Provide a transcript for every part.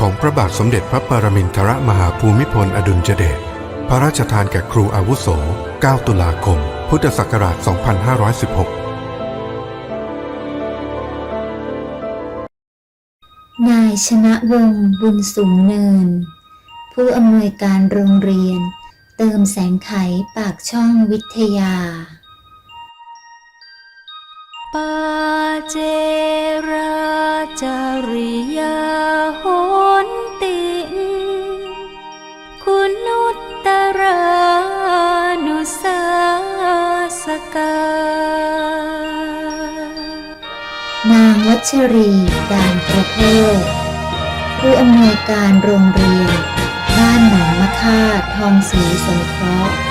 ของพระบาทสมเด็จพระปรมินทรมหาภูมิพลอดุลยเดช พระราชทานแก่ครูอาวุโส 9 ตุลาคม พุทธศักราช 2516 นายชนะวงศ์บุญสูงเนิน ผู้อำนวยการโรงเรียน เติมแสงไขปากช่องวิทยา ปาเจราจาริยาหนติงคุณุตตรานุสาสกา นางวัชรีดานประเทศผู้อำนวยการโรงเรียน บ้านหนองมะค่าทองศรีสงเคราะห์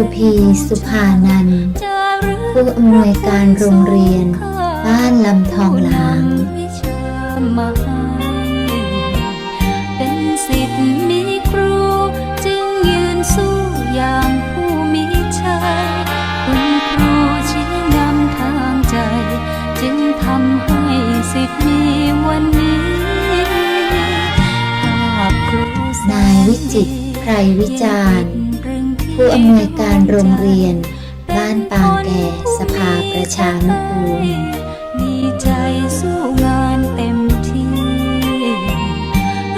สุพีสุภานันท์จารึกผู้อำนวยการโรงเรียน บ้านลำทองหลางวิชามาให้เป็นสิทธิ์มีครู จึงยืนสู้อย่างผู้มีชัยคุณครูชี้นำทางใจ จึงทำให้สิทธิ์มีวันนี้ภาพครูแสนายวิจิตรไพรวิจารณ์ ผู้อำนวยการโรงเรียน บ้านปางแก่สภาประชานุกูลมีใจสู้งานเต็มที่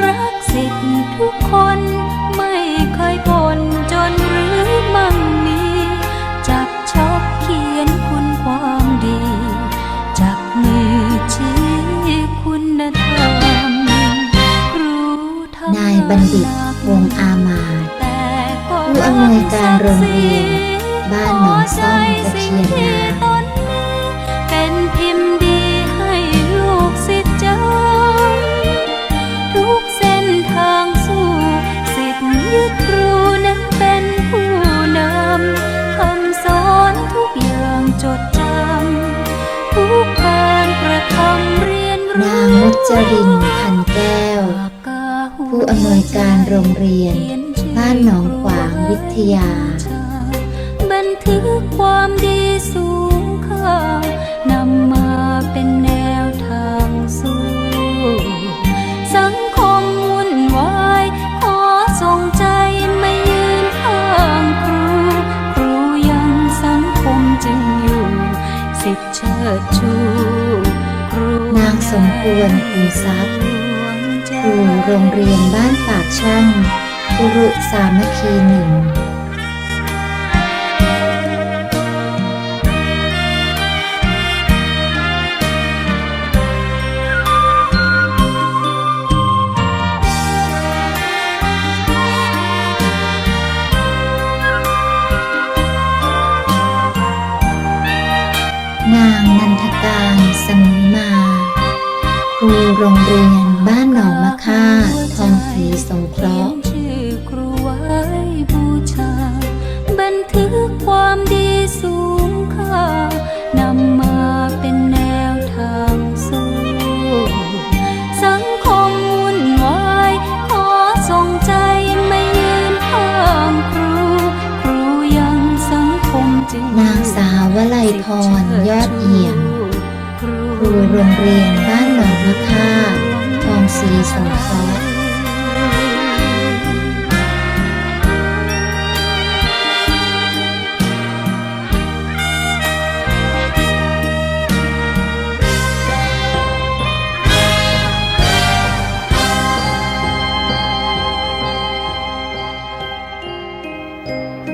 รักสิทธิ์ทุกคนไม่เคยบ่นจนหรือมั่งมี จับชอบเขียนคุณความดี จับมือชี้คุณธรรมรูทนายบัณฑิต การโรงเรียนบ้านหนองซ่อมตะเคียนนาต้นนี้เป็นพิมพ์ดีให้ลูกศิษย์จำทุกเส้นทางสู้สิทธิ์ยึดครูนั้นเป็นผู้นำคำสอนทุกอย่างจดจำทุกการกระทำเรียนรู้นางมุจรินพันแก้ว ผู้อำนวยการโรงเรียน บ้านหนองขวาง วิทยา บันทึกความดีสูงค่านำมาเป็นแนวทางสู้ สังคมวุ่นวายขอส่งใจไม่ยืนข้างครู ครูยังสังคมจึงอยู่ สิทธิเชิดชูครูนางสมควรภูทรัพย์ดวงใจครูโรงเรียนบ้านปากช่อง คุรุสามัคคีหนึ่ง โรงเรียนบ้านหนองมะค่าทองศรีสงเคราะห์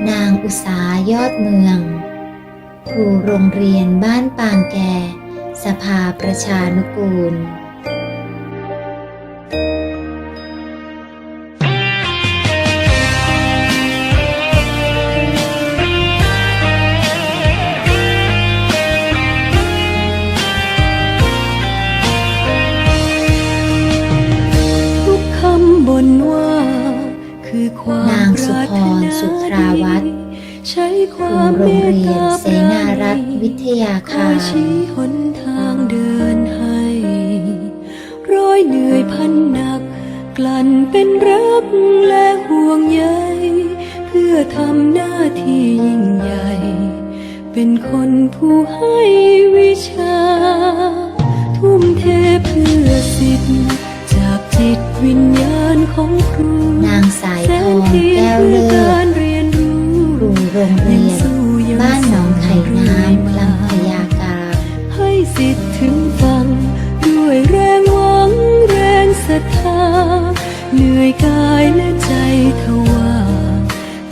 นางอุสายอดเมือง ครูโรงเรียนบ้านปางแก่ สภาประชานุกูล อทำหน้าที่ยิ่งใหญ่ เป็นคนผู้ให้วิชา ทุ่มเทเพื่อสิทธิ์จากจิตวิญญาณของครูนางสายทองแก้วเลิศการเรียนรู้ครูโรงเรียน บ้านหนองไข่น้ำลำพญากาให้สิทธิ์ถึงฟัง ด้วยแรงหวังแรงศรัทธา เหนื่อยกายและใจทว่า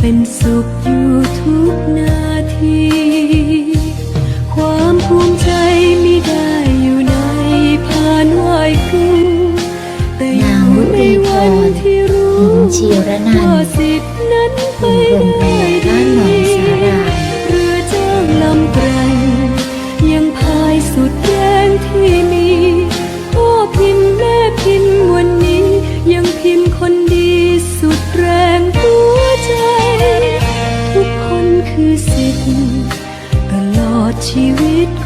เป็นสุขอยู่ทุกนาที ความภูมิใจไม่ได้อยู่ในผ่านไหวครูแต่อนางยู่วุในรีพวันรที่รู้หญิงชีรนันว่าท์สิทธิ์นั้นคไปรูโ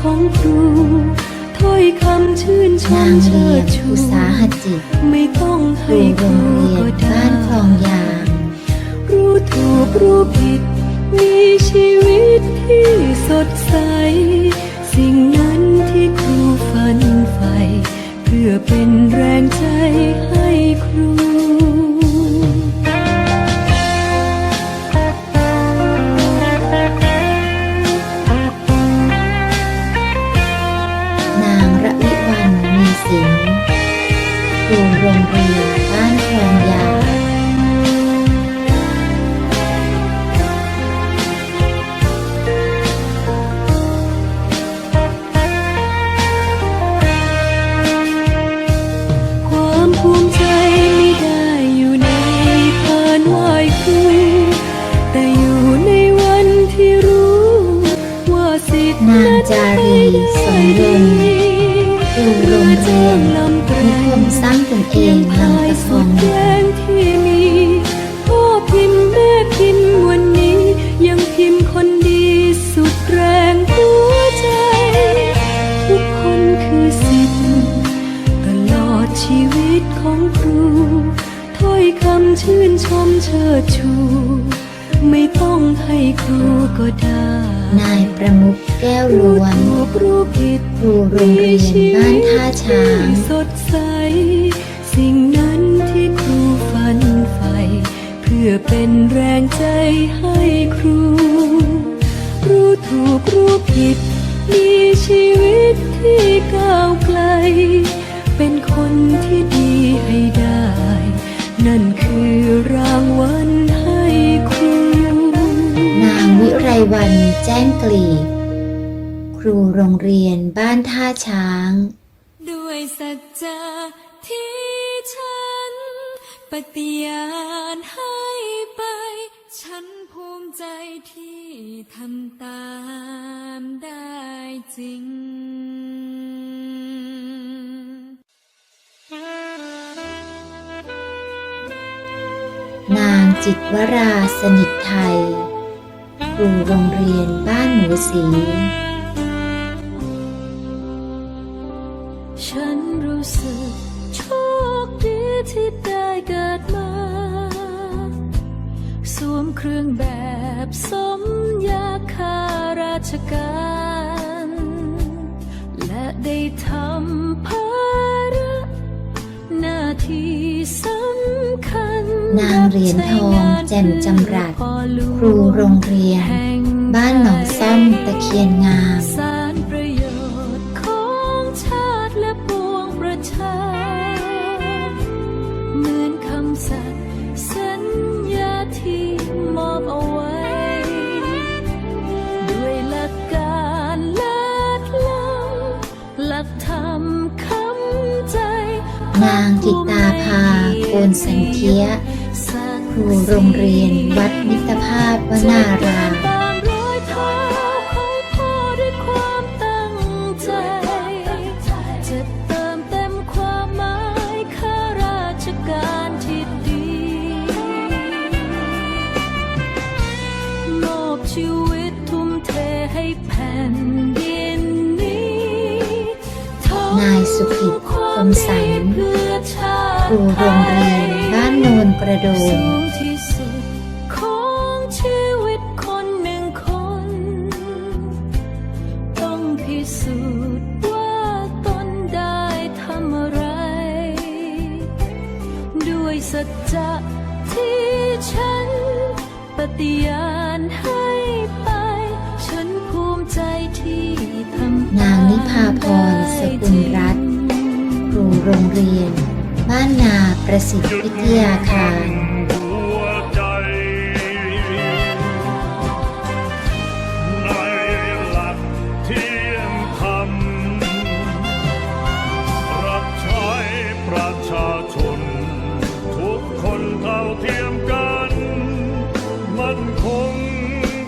ของครูถ้อยคำชื่นชนามงเชิเรียดนชูอุตสาหจิตไม่ต้องคให้รูคโรงรูเรียนก็ได้บ้านคลองยาง รู้ถูกรู้ผิด มีชีวิตที่สดใส สิ่งนั้นที่ครูฝันใฝ่เพื่อเป็นแรงใจให้ครู มสร้างตนเองลำตะคองแรงที่มีพ่อพิมพ์แม่พิมพ์วันนี้ ยังพิมพ์คนดีสุดแรงหัวใจ ทุกคนคือสิทธิ์ตลอดชีวิตของครูถ้อยคำชื่นชมเชิดชูไม่ต้องให้ครูก็ได้ นายประมุขแก้วล้วนครูโรงเรียนบ้านท่าช้าง พื่อเป็นแรงใจให้ครู รู้ถูกรู้ผิด มีชีวิตที่ก้าวไกล เป็นคนที่ดีให้ได้ นั่นคือรางวัลให้ครู นางวิไรวันแจ้งกลีบครูโรงเรียนบ้านท่าช้าง ด้วยสัจจะที่ฉันปฏิญาณให้ ฉันภูมิใจที่ทำตามได้จริง นางจิตวราสนิทไทยครูโรงเรียนบ้านหมูสี เครื่องแบบสมยาคาราชการ และได้ทำภาระหน้าที่สำคัญ นางเหรียญทองแจ่มจำรัด ครูโรงเรียน บ้านหนองซ่อมตะเคียนงาม นสันเทียครูโรงเรียนวัดมิตรภาพวนาร รูโรงเรียน บ้านนาประสิทธิ์วิทยาคารหัวใจในหลักเที่ยงธรรมรับใช้ประชาชน ทุกคนเท่าเทียมกัน มันคง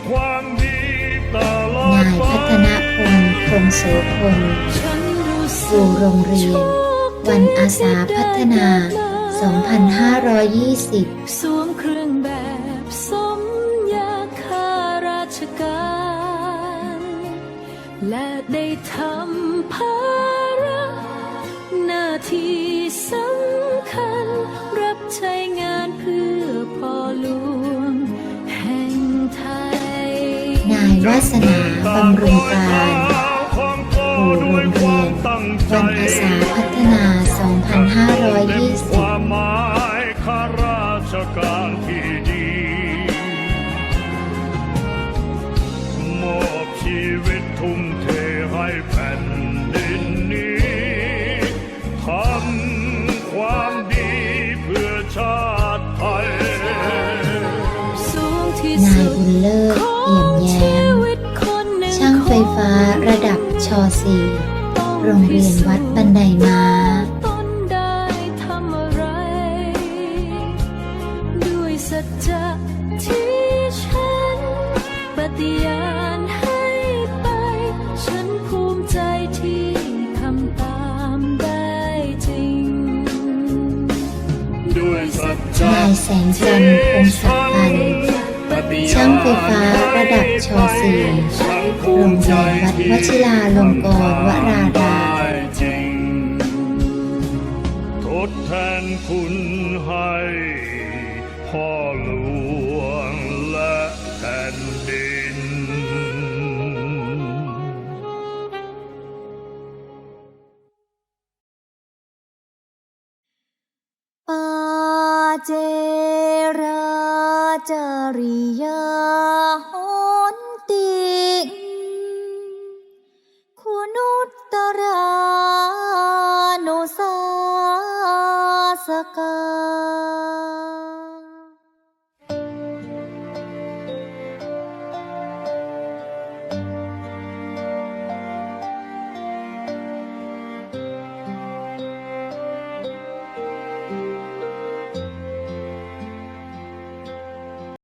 ความดีตลอดนายไปพัฒนพงศ์พงศ์โสพลฉันรู้คสึรูกโรงเรียน วันอาสาพัฒนา 2520 สวมเครื่องแบบสมยาข้าราชการ และได้ทำภาระหน้าที่สำคัญ รับใช้งานเพื่อพ่อหลวงแห่งไทย นายวาสนาบำรุงการ โรงเรียนวันอาสาพัฒนา 2520 ดับช .4 โรงเรียนวัดบันไดม้าตนได้ทำอะไรด้วยสัจจะที่ฉันปฏิญาณให้ไปฉันภูมิใจที่ทำตามได้จริงด้วยสัจจะนายแสงจันทร์พงศักดิ์พันธ์ ช่างไฟฟ้าระดับชสีโรงเรียนวัดวชิราลงกรวรารามทดแทนคุณให้